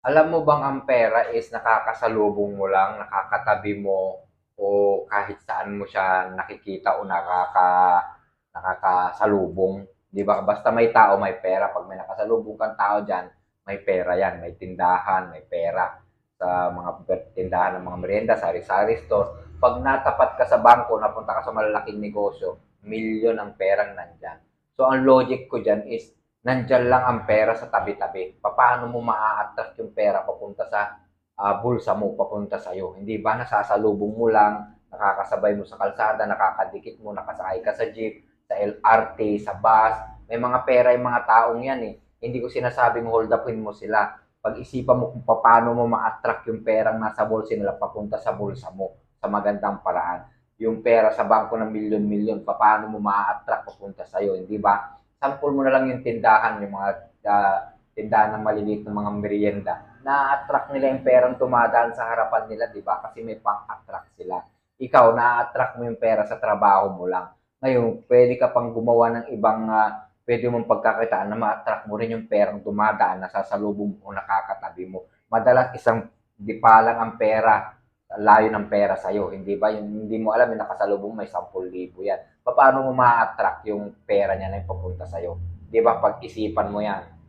Alam mo bang ang pera is nakakasalubong mo lang, nakakatabi mo, o kahit saan mo siya nakikita o nakaka, nakakasalubong. Di ba? Basta may tao, may pera. Pag may nakasalubong kang tao dyan, may pera yan. May tindahan, may pera. Sa mga tindahan ng mga merienda, sari-sari store. Pag natapat ka sa bangko, napunta ka sa malalaking negosyo, milyon ang perang nandyan. So, ang logic ko dyan is, nandyan lang ang pera sa tabi-tabi. Paano mo maa-attract yung pera papunta sa ah, bulsa mo, papunta sa iyo? Hindi ba nasasalubong mo lang, nakakasabay mo sa kalsada, nakakadikit mo, nakasakay ka sa jeep, sa LRT, sa bus. May mga pera yung mga taong yan eh. Hindi ko sinasabing hold upin mo sila. Pag-isipan mo kung paano mo ma-attract yung perang nasa bulsa nila papunta sa bulsa mo sa magandang paraan. Yung pera sa bangko ng milyon-milyon, paano mo ma-attract papunta sa iyo, hindi ba? Sample mo na lang yung tindahan, yung mga ah, tindahan ng maliliit ng mga merienda, na-attract nila yung perang tumadaan sa harapan nila, di ba? Kasi may pang-attract sila. Ikaw, na-attract mo yung pera sa trabaho mo lang. Ngayon, pwede ka pang gumawa ng ibang ah, pwede mong pagkakitaan na ma-attract mo rin yung perang dumadaan na sasalubong o nakakatabi mo. Madalas isang di pa lang ang pera, layo ng pera sa'yo. Hindi ba? Yung, hindi mo alam, yung nakasalubong may 10,000 yan paano mo ma-attract yung pera niya na yung papunta sa'yo. Di ba? Pag-isipan mo yan.